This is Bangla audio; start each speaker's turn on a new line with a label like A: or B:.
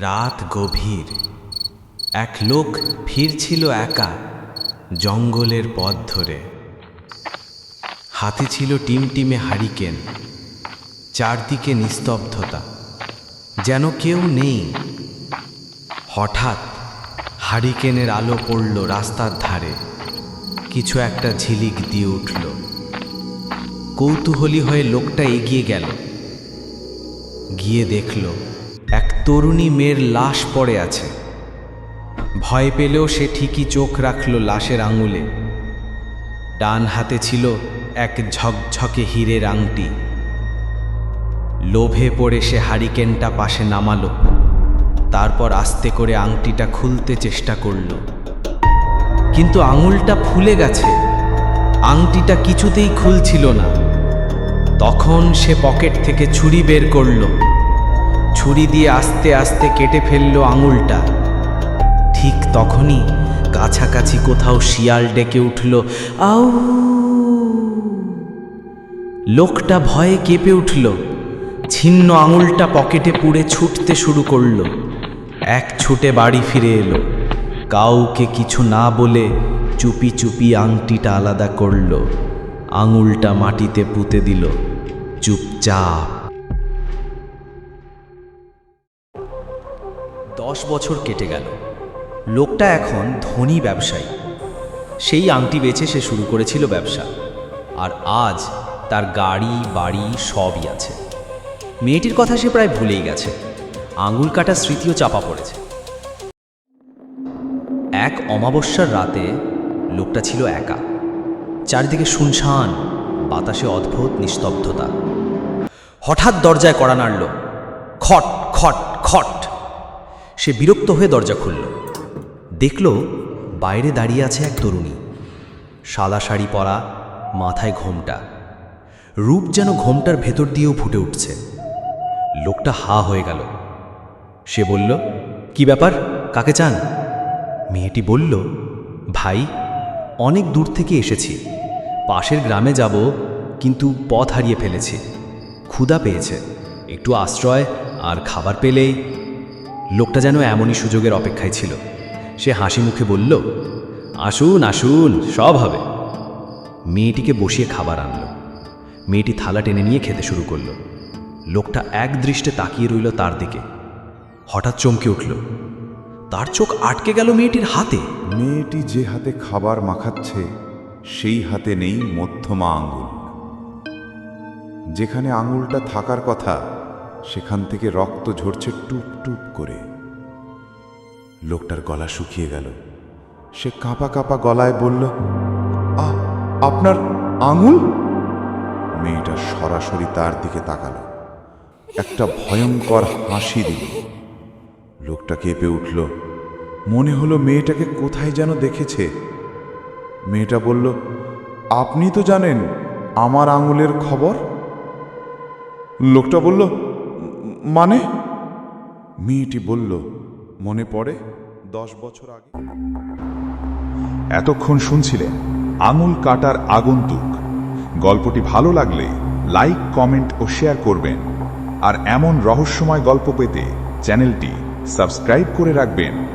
A: রাত গভীর। এক লোক ফিরছিল একা জঙ্গলের পথ ধরে। হাতে ছিল টিমটিমে হারিকেন, চারদিকে নিস্তব্ধতা, যেন কেউ নেই। হঠাৎ হারিকেনের আলো পড়ল রাস্তার ধারে, কিছু একটা ঝিলিক দিয়ে উঠল। কৌতূহলী হয়ে লোকটা এগিয়ে গেল, গিয়ে দেখল এক তরুণী মেয়ের লাশ পড়ে আছে। ভয় পেলেও সে ঠিকই চোখ রাখল লাশের আঙুলে। ডান হাতে ছিল এক ঝকঝকে হীরের আংটি। লোভে পড়ে সে হারিকেনটা পাশে নামালো। তারপর আস্তে করে আংটিটা খুলতে চেষ্টা করল। কিন্তু আঙুলটা ফুলে গেছে। আংটিটা কিছুতেই খুলছিল না। তখন সে পকেট থেকে ছুরি বের করল। ছুরি দিয়ে আস্তে আস্তে কেটে ফেলল আঙুলটা। ঠিক তখনই কাছাকাছি কোথাও শিয়াল ডেকে উঠল আউ লোকটা ভয়ে কেঁপে উঠল ছিন্ন আঙুলটা পকেটে পুড়ে ছুটতে শুরু করল এক ছুটে বাড়ি ফিরে এলো কাউকে কিছু না বলে চুপি চুপি আংটিটা আলাদা করল আঙুলটা মাটিতে পুঁতে দিল চুপচাপ
B: বছর কেটে গেল। লোকটা এখন ধনী ব্যবসায়ী। সেই আংটি বেচে সে শুরু করেছিল ব্যবসা। আর আজ তার গাড়ি, বাড়ি সবই আছে। মেয়েটির কথা সে প্রায় ভুলেই গেছে। আঙুল কাটা স্মৃতিও চাপা পড়েছে। এক অমাবস্যার রাতে লোকটা ছিল একা। চারিদিকে শুনশান, বাতাসে অদ্ভুত নিস্তব্ধতা। হঠাৎ দরজায় কড়া নাড়ল। খট খট খট। সে বিরক্ত হয়ে দরজা খুলল। দেখল বাইরে দাঁড়িয়ে আছে এক তরুণী। সাদা শাড়ি পরা, মাথায় ঘোমটা। রূপ যেন ঘোমটার ভেতর দিয়েও ফুটে উঠছে। লোকটা হা হয়ে গেল। সে বলল, কি ব্যাপার? কাকে চান? মেয়েটি বলল, ভাই, অনেক দূর থেকে এসেছি। পাশের গ্রামে যাব, কিন্তু পথ হারিয়ে ফেলেছি। ক্ষুধা পেয়েছে। একটু আশ্রয় আর খাবার পেলেই লোকটা যেন এমনই সুযোগের অপেক্ষায় ছিল। সে হাসি মুখে বলল, আসুন আসুন, সব হবে। মেয়েটিকে বসিয়ে খাবার আনলো। মেয়েটি থালা টেনে নিয়ে খেতে শুরু করল। লোকটা এক দৃষ্টে তাকিয়ে রইল তার দিকে। হঠাৎ চমকে উঠল। তার চোখ আটকে গেল মেয়েটির হাতে।
C: মেয়েটি যে হাতে খাবার মাখাচ্ছে, সেই হাতে নেই মধ্যমা আঙ্গুল যেখানে আঙুলটা থাকার কথা সেখান থেকে রক্ত ঝরছে টুপ টুপ করে। লোকটার গলা শুকিয়ে গেল। সে কাঁপা কাঁপা গলায় বলল আপনার আঙুল? মেয়েটা সরাসরি তার দিকে তাকালো। একটা ভয়ঙ্কর হাসি দিল। লোকটা কেঁপে উঠল। মনে হলো মেয়েটাকে কোথায় যেন দেখেছে। মেয়েটা বলল আপনি তো জানেন আমার আঙুলের খবর? লোকটা বলল "উম, মানে? মেয়েটি বলল, মনে পড়ে দশ বছর আগে?
D: এতক্ষণ শুনছিলেন আঙুল কাটার আগন্তুক। গল্পটি ভালো লাগলে লাইক, কমেন্ট ও শেয়ার করবেন। আর এমন রহস্যময় গল্প পেতে চ্যানেলটি সাবস্ক্রাইব করে রাখবেন।